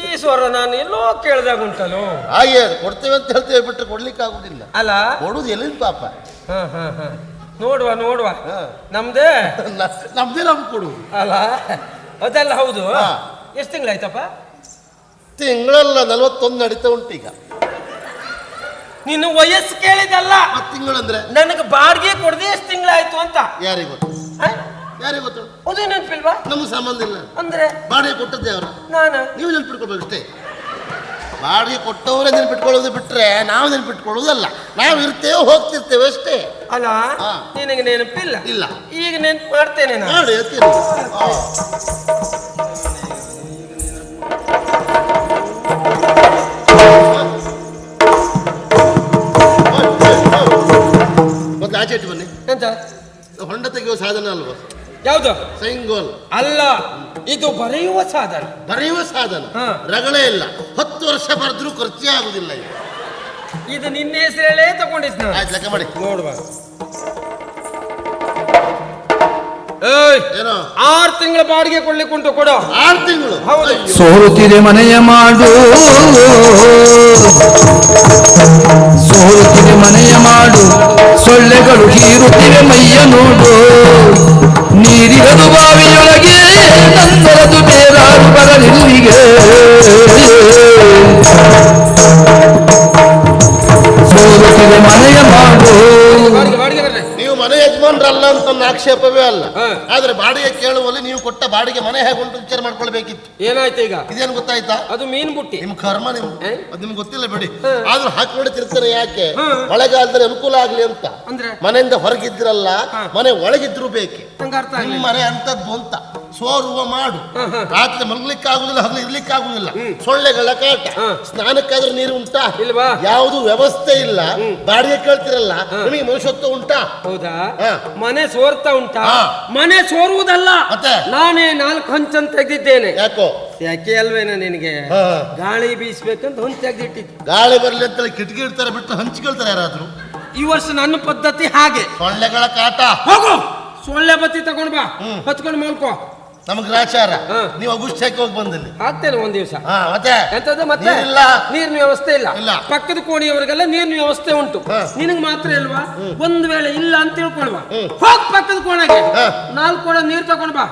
ಈ ಸ್ವರ ನಾನು ಎಲ್ಲೋ ಕೇಳಿದಾಗ ಉಂಟಲ್ಲೋ? ಹಾಗೆ ಕೊಡ್ತೇವೆ ಅಂತ ಹೇಳ್ತೇವೆ ಬಿಟ್ರೆ ಕೊಡ್ಲಿಕ್ಕೆ ಆಗುದಿಲ್ಲ. ಅಲ್ಲ? ಕೊಡುದು ಎಲ್ಲಿಂದ ಪಾಪ? ಹಾ ಹಾ ಹ. ನೋಡುವ ನೋಡುವ. ನಮ್ದೇ? ನಮ್ದೇ ನಮ್ಗೆ ಕೊಡು. ಅಲ್ಲ? ಅದೆಲ್ಲ ಹೌದು. ಎಷ್ಟು ತಿಂಗಳಾಯ್ತಪ್ಪ? ತಿಂಗಳಲ್ಲ ನಲ್ವತ್ತೊಂದು ನಡೀತಾ ಉಂಟು ಈಗ ನಿನ್ನ ವಯಸ್ಸು ಕೇಳಿದಲ್ಲ. ತಿಂಗಳು ಅಂದ್ರೆ? ನನಗೆ ಬಾಡಿಗೆ ಕೊಡದೆ ಎಷ್ಟು ತಿಂಗಳಾಯ್ತು ಅಂತ. ಯಾರಿಗೆ ಗೊತ್ತು? ಆ? ಯಾರಿಗೆ ಗೊತ್ತು? ಅದು ನೆನಪಿಲ್ವಾ? ನಮ್ಗೆ ಸಂಬಂಧ ಇಲ್ಲ. ಅಂದ್ರೆ? ಬಾಡಿಗೆ ಕೊಟ್ಟದ್ದೇ ಅವರು. ನಾನು? ನೀವು ನೆನ್ಪಿಟ್ಕೊಳ್ಬೇಕು ಅಷ್ಟೇ. ಬಾಡಿಗೆ ಕೊಟ್ಟವರೇ ನೆನ್ಪಿಟ್ಕೊಳ್ಳೋದು ಬಿಟ್ರೆ ನಾವು ನೆನ್ಪಿಟ್ಕೊಳ್ಳೋದಲ್ಲ. ನಾವು ಇರ್ತೇವೆ ಹೋಗ್ತಿರ್ತೇವೆ ಅಷ್ಟೇ. ಅಲ್ಲ ಹಾ. ನಿನಗೆ ನೆನಪಿಲ್ಲ? ಇಲ್ಲ. ಈಗ ನೆನಪು ಮಾಡ್ತೇನೆ ನಾನು. ಆ. ಆಚೆ ಇಟ್ಟು ಬನ್ನಿ. ಎಂತ? ಹೊಂಡ ತೆಗೆಯುವ ಸಾಧನ ಅಲ್ವಾ? ಯಾವುದು? ಸೈಂಗೋಲ್ ಅಲ್ಲ ಇದು ಬರೆಯುವ ಸಾಧನ. ಬರೆಯುವ ಸಾಧನ. ಹಾ. ರಗಳೇ ಇಲ್ಲ. ಹತ್ತು ವರ್ಷ ಬರೆದ್ರೂ ಖರ್ಚೇ ಆಗುದಿಲ್ಲ ಇದು. ಇದು ನಿನ್ನ ಹೆಸರಲ್ಲೇ ತಗೊಂಡಿದ್ ನಾನು. ಆಯ್ತು ಲೆಕ್ಕ ಮಾಡಿ. ನೋಡುವ. ಏನೋ? ಆರು ತಿಂಗಳ ಬಾಡಿಗೆ ಕೊಡ್ಲಿಕ್ಕೆ ಉಂಟು ಕೊಡು. ಆರು ತಿಂಗಳು? ಹೌದು. ಸೋರುತ್ತಿದೆ ಮನೆಯ ಮಾಡು. ಸೋರುತ್ತಿದೆ ಮನೆಯ ಮಾಡು. ಸೊಳ್ಳೆಗಳು ಹೀರುತ್ತಿವೆ ಮೈಯ ನೋಡು. ನೀರಿರದು ಬಾವಿಯೊಳಗೆ ನಂತರದು ಬೇರಾರು ಬರಲಿಲ್ಲಿಗೆ. ಸೋರುತ್ತಿದೆ ಮನೆಯ ಮಾಡು. ಮನೆ ಯಜಮಾನ್ರಲ್ಲ ಅಂತ ನನ್ನ ಆಕ್ಷೇಪವೇ ಅಲ್ಲ. ಆದ್ರೆ ಬಾಡಿಗೆ ಕೇಳುವಲ್ಲಿ ನೀವು ಕೊಟ್ಟ ಬಾಡಿಗೆ ಮನೆ ಹೇಗೆ ಉಂಟು ವಿಚಾರ ಮಾಡ್ಕೊಳ್ಬೇಕಿತ್ತು. ಏನಾಯ್ತು ಈಗ? ಇದೇನು ಗೊತ್ತಾಯ್ತಾ? ಅದು ಮೀನ್ ಬುಟ್ಟಿ. ನಿಮ್ ಕರ್ಮ ನಿಮ್ ಅದ್ ನಿಮ್ಗೆ ಗೊತ್ತಿಲ್ಲ ಬಿಡಿ. ಆದ್ರೂ ಹಾಕೊಂಡು ತಿರ್ತಾರೆ ಯಾಕೆ? ಒಳಗಾದ್ರೆ ಮಳೆಗಾಲದಲ್ಲಿ ಅನುಕೂಲ ಆಗ್ಲಿ ಅಂತ. ಅಂದ್ರೆ? ಮನೆಯಿಂದ ಹೊರಗಿದ್ರಲ್ಲ ಮನೆ ಒಳಗಿದ್ರು ಬೇಕೆ? ನಿಮ್ಮ ಮನೆ ಅಂತದ್ದು ಅಂತ. ಸೋರುವ ಮಾಡು. ರಾತ್ರಿ ಮಲಗ್ಲಿಕ್ಕೆ ಆಗುದಿಲ್ಲ ಹಗಲು ಇರ್ಲಿಕ್ಕೆ ಆಗುದಿಲ್ಲ ಸೊಳ್ಳೆಗಳ ಕಾಟ. ಸ್ನಾನಕ್ಕಾದ್ರೂ ನೀರು ಉಂಟಾ? ಇಲ್ವಾ? ಯಾವುದು ವ್ಯವಸ್ಥೆ ಇಲ್ಲ. ಬಾಡಿಗೆ ಕೇಳ್ತಿರಲ್ಲ ನಿಮಗೆ ಮನುಷ್ಯತ್ವ ಉಂಟಾ? ಹೌದಾ? ಮನೆ ಸೋರ್ತಾ ಉಂಟಾ? ಮನೆ ಸೋರುವುದಲ್ಲ? ನಾನೇ ನಾಲ್ಕು ಹಂಚನ್ ತೆಗೆದಿದ್ದೇನೆ. ಯಾಕೋ? ಯಾಕೆ ಅಲ್ವೇನ ನಿನಗೆ. ಗಾಳಿ ಬೀಸ್ಬೇಕಂತ ಹೊಂಚ್ ತೆಗೆದಿಟ್ಟಿದ್ದು. ಗಾಳಿ ಬರ್ಲಿ ಅಂತ ಕಿಟಕಿ ಇಡ್ತಾರೆ ಬಿಟ್ಟು ಹಂಚ್ಕೊಳ್ತಾರೆ ಯಾರಾದ್ರೂ? ಈ ವರ್ಷ ನನ್ನ ಪದ್ಧತಿ ಹಾಗೆ. ಸೊಳ್ಳೆಗಳ ಕಾಟ. ಹೋಗು. ಸೊಳ್ಳೆ ಬತ್ತಿ ತಗೊಂಡ್ ಬಾ. ಹತ್ಕೊಂಡು ಮಲ್ಕೋ. ನಮ್ಗೆ ಗ್ರಾಚಾರ. ನೀವು ಹಾಕಿ ಹೋಗಿ ಬಂದಲ್ಲಿ. ಆಗ್ತೇನೆ ಒಂದ್ ದಿವಸ. ಹಾ ಮತ್ತೆ? ಎಂತದ್ದು ಮತ್ತೆ? ಇಲ್ಲ ನೀರಿನ ವ್ಯವಸ್ಥೆ ಇಲ್ಲ. ಇಲ್ಲ. ಪಕ್ಕದ ಕೋಣಿಯವರಿಗೆಲ್ಲ ನೀರಿನ ವ್ಯವಸ್ಥೆ ಉಂಟು. ನಿನಗೆ ಮಾತ್ರ ಇಲ್ವಾ? ಒಂದ್ ವೇಳೆ ಇಲ್ಲ ಅಂತ ತಿಳ್ಕೊಳ್ವಾ. ಹೋಗ್ ಪಕ್ಕದ ಕೋಣೆಗೆ. ನಾಲ್ಕು ಕೋಣ ನೀರ್ ತಗೊಂಡ್ ಬಾ.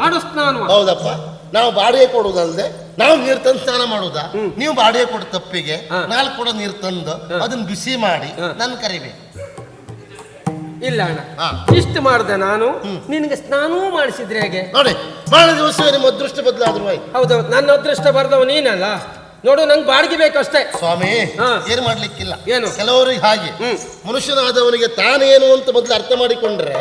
ಮಾಡು ಸ್ನಾನ ನಾನು. ಹೌದಪ್ಪ. ನಾವು ಬಾಡಿಗೆ ಕೊಡುವುದಲ್ಲದೆ ನಾವು ನೀರ್ ತಂದು ಸ್ನಾನ ಮಾಡುದಾ ನೀವು ಬಾಡಿಗೆ ಕೊಡ ತಪ್ಪಿಗೆ. ನಾಲ್ಕು ಕೂಡ ನೀರು ತಂದು ಅದನ್ನ ಬಿಸಿ ಮಾಡಿ ನನ್ನ ನನ್ ಕರಿಬೇಕು. ಇಲ್ಲ ಅಣ್ಣ. ಇಷ್ಟು ಮಾಡ್ದೆ ನಾನು. ನಿನಗೆ ಸ್ನಾನವೂ ಮಾಡಿಸಿದ್ರೆ ಹೇಗೆ? ನೋಡಿ ಬಹಳ ದಿವಸವೇ ನಿಮ್ಮ ಅದೃಷ್ಟ ಬದಲಾದ್ರು ಹೌದು ಹೌದು ನನ್ನ ಅದೃಷ್ಟ ಬರ್ದವ ನೀನಲ್ಲ? ನೋಡು ನಂಗೆ ಬಾಡಿಗೆ ಬೇಕಷ್ಟೇ ಸ್ವಾಮಿ ಹಾ. ಏನು ಮಾಡ್ಲಿಕ್ಕಿಲ್ಲ. ಏನು? ಕೆಲವರಿಗೆ ಹಾಗೆ. ಮನುಷ್ಯನಾದವನಿಗೆ ತಾನೇನು ಅಂತ ಮೊದಲು ಅರ್ಥ ಮಾಡಿಕೊಂಡ್ರೆ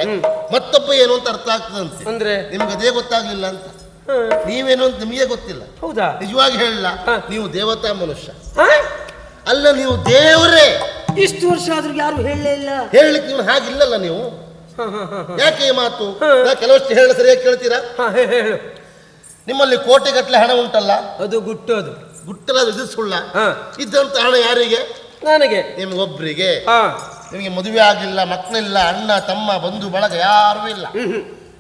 ಮತ್ತೊಬ್ಬ ಏನು ಅಂತ ಅರ್ಥ ಆಗ್ತದಂತೆ. ಅಂದ್ರೆ? ನಿಮ್ಗೆ ಅದೇ ಗೊತ್ತಾಗ್ಲಿಲ್ಲ ಅಂತ. ಹಾ. ನೀವೇನು ಅಂತ ನಿಮಗೆ ಗೊತ್ತಿಲ್ಲ. ಹೌದಾ? ನಿಜವಾಗಿ ಹೇಳಲ್ಲ ಹಾ. ನೀವು ದೇವತಾ ಮನುಷ್ಯ. ಹಾ? ಅಲ್ಲ ನೀವು ದೇವರೇ. ಇಷ್ಟು ವರ್ಷ ಆದ್ರೂ ಯಾರು ಹೇಳಲೇ ಇಲ್ಲ. ಹೇಳಲಿಕ್ಕೆ ನೀವು ಹಾಗಿಲ್ಲಲ್ಲ ನೀವು? ಹಾ, ಹಾ, ಹಾ, ಹಾ. ಯಾಕೆ ಈ ಮಾತು. ನಾ ಕೆಲವಷ್ಟು ಹೇಳ ಸರಿಯಾಗಿ ಕೇಳ್ತೀರಾ? ಹಾ, ಹೇ- ಹೇಳು. ನಿಮ್ಮಲ್ಲಿ ಕೋಟೆಗಟ್ಟಲೆ ಹಣ ಉಂಟಲ್ಲ? ಅದು ಗುಟ್ಟು ಅದು. ಗುಟ್ಟಲಾದ ಇದು ಸುಳ್ಳ ಹಾ. ಇದ್ದಂತ ಹಣ ಯಾರಿಗೆ? ನನಗೆ. ನಿಮ್ಗೊಬ್ರಿಗೆ. ಹಾ. ನಿಮಗೆ ಮದುವೆ ಆಗಿಲ್ಲ ಮಕ್ಕಳಿಲ್ಲ ಅಣ್ಣ ತಮ್ಮ ಬಂಧು ಬಳಗ ಯಾರೂ ಇಲ್ಲ.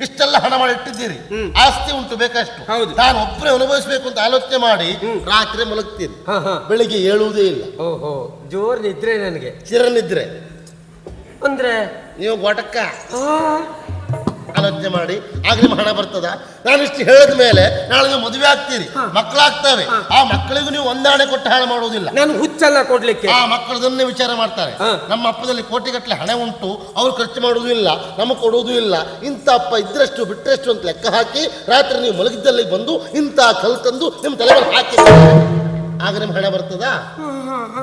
ಇಷ್ಟೆಲ್ಲ ಹಣ ಮಾಡಿ ಇಟ್ಟಿದ್ದೀರಿ ಆಸ್ತಿ ಉಂಟು ಬೇಕಷ್ಟು. ಹೌದು. ನಾನು ಒಬ್ಬರೇ ಅನುಭವಿಸಬೇಕು ಅಂತ ಆಲೋಚನೆ ಮಾಡಿ ರಾತ್ರಿ ಹಾ ಬೆಳಿಗ್ಗೆ ಏಳುವುದೇ ಇಲ್ಲ. ಓಹೋ ಜೋರ್ ನಿದ್ರೆ ನನಗೆ. ಚಿರನಿದ್ರೆ. ಅಂದ್ರೆ? ನೀವು ಗೋಟಕ್ಕ? ಆಲೋಚನೆ ಮಾಡಿ ಆಗ ನಿಮ್ಮ ಹಣ ಬರ್ತದ. ನಾನಿಷ್ಟು ಇಷ್ಟು ಹೇಳಿದ ಮೇಲೆ ನಾಳೆ ನೀವು ಮದುವೆ ಆಗ್ತೀರಿ. ಮಕ್ಕಳಾಗ್ತವೆ. ಆ ಮಕ್ಕಳಿಗೂ ನೀವು ಒಂದಾಣೆ ಕೊಟ್ಟ ಹಾಳು ಮಾಡುವುದಿಲ್ಲ ನಾನು ಹುಚ್ಚಲ್ಲ ಕೊಡ್ಲಿಕ್ಕೆ. ಆ ಮಕ್ಕಳದನ್ನೇ ವಿಚಾರ ಮಾಡ್ತಾರೆ. ನಮ್ಮ ಅಪ್ಪದಲ್ಲಿ ಕೋಟಿಗಟ್ಟಲೆ ಹಣ ಉಂಟು. ಅವ್ರು ಖರ್ಚು ಮಾಡುವುದೂ ಇಲ್ಲ ನಮಗೆ ಕೊಡುವುದೂ ಇಲ್ಲ. ಇಂಥ ಅಪ್ಪ ಇದ್ರಷ್ಟು ಬಿಟ್ಟರಷ್ಟು ಅಂತ ಲೆಕ್ಕ ಹಾಕಿ ರಾತ್ರಿ ನೀವು ಮಲಗಿದ್ದಲ್ಲಿ ಬಂದು ಇಂಥ ಕಲ್ ತಂದು ನಿಮ್ಮ ತಲೆ ಹಾಕಿ. ಆಗ ನಿಮ್ಮ ಹಣ ಬರ್ತದಾ?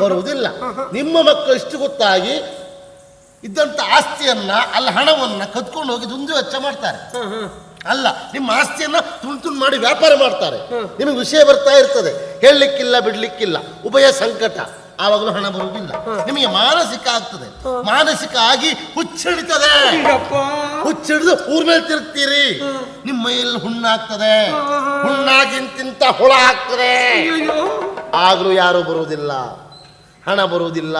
ಬರುವುದಿಲ್ಲ. ನಿಮ್ಮ ಮಕ್ಕಳು ಇಷ್ಟು ಗೊತ್ತಾಗಿ ಇದ್ದಂಥ ಆಸ್ತಿಯನ್ನ ಅಲ್ಲ ಹಣವನ್ನ ಕದ್ಕೊಂಡು ಹೋಗಿ ದುಂದು ವೆಚ್ಚ ಮಾಡ್ತಾರೆ. ಅಲ್ಲ ನಿಮ್ಮ ಆಸ್ತಿಯನ್ನ ತುಂಡು ತುಂಡು ಮಾಡಿ ವ್ಯಾಪಾರ ಮಾಡ್ತಾರೆ. ನಿಮಗೆ ವಿಷಯ ಬರ್ತಾ ಇರ್ತದೆ. ಹೇಳಲಿಕ್ಕಿಲ್ಲ ಬಿಡ್ಲಿಕ್ಕಿಲ್ಲ. ಉಭಯ ಸಂಕಟ. ಆವಾಗಲೂ ಹಣ ಬರುವುದಿಲ್ಲ. ನಿಮಗೆ ಮಾನಸಿಕ ಆಗ್ತದೆ. ಮಾನಸಿಕ ಆಗಿ ಹುಚ್ಚಿಡಿತದೆ. ಹುಚ್ಚಿಡಿದು ಊರ್ ಮೇಲೆ ತಿರುಗ್ತೀರಿ. ನಿಮ್ಮ ಮೈಯಲ್ಲಿ ಹುಣ್ಣಾಗ್ತದೆ ಹುಣ್ಣಾಗಿಂತಿಂತ ಹುಳ ಆಗ್ತದೆ. ಆಗ್ಲೂ ಯಾರು ಬರುವುದಿಲ್ಲ. ಹಣ ಬರುವುದಿಲ್ಲ.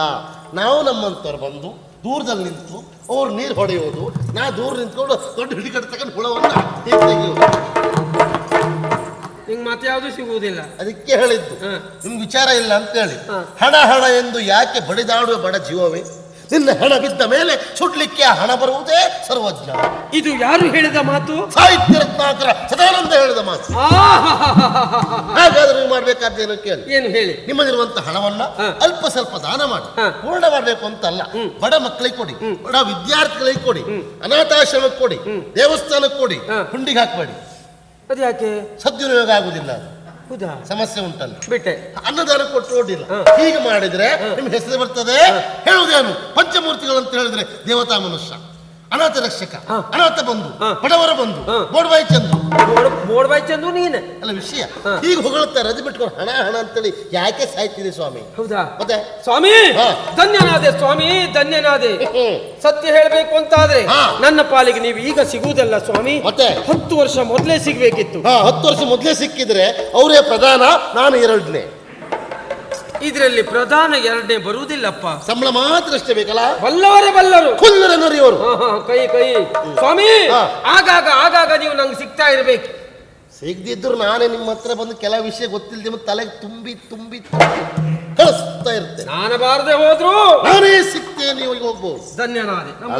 ನಾವು ನಮ್ಮಂತವ್ರು ಬಂದು ದೂರದಲ್ಲಿ ನಿಂತು ಅವ್ರು ನೀರು ಹೊಡೆಯೋದು ನಾ ದೂರ ನಿಂತ್ಕೊಂಡು ದೊಡ್ಡ ಹಿಡಿ ತಗೊಂಡು ಹುಳವನ್ನು ತೆಗೆಯೋದು ನಿಮ್ಗೆ ನಿಂಗೆ ಮತ್ತೆ ಯಾವುದು ಸಿಗುವುದಿಲ್ಲ ಅದಕ್ಕೆ ಹೇಳಿದ್ದು. ನಿಮ್ಗೆ ವಿಚಾರ ಇಲ್ಲ ಅಂತ ಹೇಳಿ. ಹಣ ಹಣ ಎಂದು ಯಾಕೆ ಬಡಿದಾಡುವ ಬಡ ಜೀವವೇ ನಿನ್ನ ಹೆಣ ಬಿದ್ದ ಮೇಲೆ ಸುಡ್ಲಿಕ್ಕೆ ಆ ಹಣ ಬರುವುದೇ ಸರ್ವಜ್ಞ. ಇದು ಯಾರು ಹೇಳಿದ ಮಾತು? ಸಾಹಿತ್ಯ ರತ್ನಾಕರ ಸದಾನಂದ ಹೇಳಿದ ಮಾತು. ಹಾಗಾದ್ರೆ ನೀವು ಮಾಡ್ಬೇಕಾದ್ದೇನು ಕೇಳಿ. ಏನು ಹೇಳಿ? ನಿಮ್ಮಲ್ಲಿರುವಂತ ಹಣವನ್ನ ಅಲ್ಪ ಸ್ವಲ್ಪ ದಾನ ಮಾಡಿ. ಪೂರ್ಣ ಮಾಡ್ಬೇಕು ಅಂತ ಅಲ್ಲ. ಬಡ ಮಕ್ಕಳಿಗೆ ಕೊಡಿ. ಬಡ ವಿದ್ಯಾರ್ಥಿಗಳಿಗೆ ಕೊಡಿ. ಅನಾಥಾಶ್ರಮಕ್ಕೆ ಕೊಡಿ. ದೇವಸ್ಥಾನಕ್ಕೆ ಕೊಡಿ. ಹುಂಡಿಗೆ ಹಾಕಬೇಡಿ. ಅದು ಯಾಕೆ ಸದ್ವಿನಿಯೋಗ ಆಗುದಿಲ್ಲ ಅದು. ಹೌದಾ? ಸಮಸ್ಯೆ ಉಂಟಲ್ಲ. ಬಿಟ್ಟೆ. ಅನ್ನದಾನ ಕೊಟ್ಟು ನೋಡಿಲ್ಲ ಹೀಗೆ ಮಾಡಿದ್ರೆ ನಿಮ್ಗೆ ಹೆಸರು ಬರ್ತದೆ? ಹೇಳುವುದೇನು? ಪಂಚಮೂರ್ತಿಗಳು ಅಂತ ಹೇಳಿದ್ರೆ ದೇವತಾ ಮನುಷ್ಯ. ಅನಾಥ ರಕ್ಷಕ ಹ. ಅನಾಥ ಬಂಧು. ಬಡವರ ಬಂಧು. ಬೋಡ್ಬಾಯಿ ಚಂದು ಬೋಡ್ಬಾಯಿ ಚಂದು ನೀನೆ ಅಲ್ಲ ವಿಷಯ ಈಗ ಹೀಗೆ ಹೊಗಳುತ್ತಾ ರಜೆ ಬಿಟ್ಕೊಂಡು ಹಣ ಹಣ ಅಂತೇಳಿ ಯಾಕೆ ಸಾಯ್ತಿದೆ ಸ್ವಾಮಿ ಹೌದಾ ಮತ್ತೆ ಸ್ವಾಮಿ. ಧನ್ಯನಾದೆ ಸ್ವಾಮಿ ಧನ್ಯನಾದೆ. ಸತ್ಯ ಹೇಳಬೇಕು ಅಂತಾದ್ರೆ. ನನ್ನ ಪಾಲಿಗೆ ನೀವು ಈಗ ಸಿಗುವುದಲ್ಲ ಸ್ವಾಮಿ ಮತ್ತೆ? ಹತ್ತು ವರ್ಷ ಮೊದಲೇ ಸಿಗ್ಬೇಕಿತ್ತು ಹತ್ತು ವರ್ಷ ಮೊದಲೇ ಸಿಕ್ಕಿದ್ರೆ ಅವರೇ ಪ್ರಧಾನ ನಾನು ಎರಡನೇ ಇದರಲ್ಲಿ ಪ್ರಧಾನ ಎರಡನೇ ಬರುವುದಿಲ್ಲಪ್ಪ. ಸಂಬಳ ಮಾತ್ರ ಅಷ್ಟೇ ಬೇಕಲ್ಲ? ಬಲ್ಲವರೇ ಬಲ್ಲರು. ಕುಲ್ಲರ ನರಿಯವರು. ಹಾ, ಹಾ, ಕೈ ಕೈ. ಸ್ವಾಮಿ ಆಗಾಗ ಆಗಾಗ ನೀವು ನಂಗೆ ಸಿಗ್ತಾ ಇರ್ಬೇಕು. ಸಿಗದಿದ್ರು ನಾನೇ ನಿಮ್ಮ ಹತ್ರ ಬಂದು ಕೆಲವು ವಿಷಯ ಗೊತ್ತಿಲ್ಲದೆ ಮತ್ತೆ ತಲೆಗೆ ತುಂಬಿ ತುಂಬಿ ಕಳಿಸ್ತಾ ಇರ್ತೇನೆ. ನಾನು ಬಾರದೆ ಹೋದ್ರು. ನಾನೇ ಸಿಗ್ತೇನೆ ನೀವು ಹೋಗ್ಬೋದು. ಧನ್ಯನಾದೆ.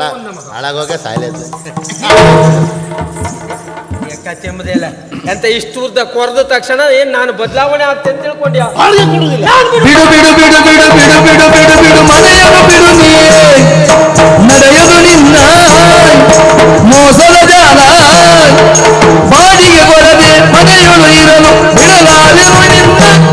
ಹಾಳಾಗೋಗ ಕಚ್ಚೆಂಬುದೇ ಇಲ್ಲ ಎಂತ ಇಷ್ಟು ಉದ್ದ ಕೊರೆದ ತಕ್ಷಣ ಏನ್ ನಾನು ಬದಲಾವಣೆ ಆಗ್ತೇನೆ ಅಂತ ತಿಳ್ಕೊಂಡ್ಯಾ? ಬಿಡು? ಬಿಡು ಬಿಡು ಬಿಡು ಬಿಡು ಬಿಡು ಬಿಡು ಬಿಡು ಮನೆಯನ್ನು ಬಿಡು ನೀ. ನಡೆಯಲು ನಿನ್ನ. ಮೋಸದ ಜಾಲ. ಬಾಡಿಗೆ ಕೊಡದೆ ಮನೆಯೊಳು ಇರಲು ಬಿಡಲಾರೆ ನಿನ್ನ.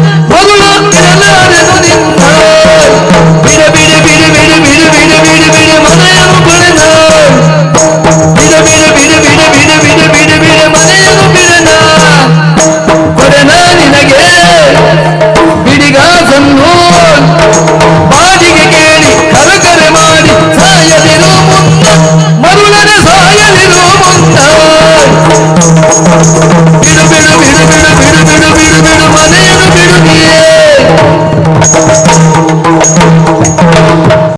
விடுவிடும் விடுவிடும் விடுவிடும் விடுவிடும் அனைவரும் விடுவியே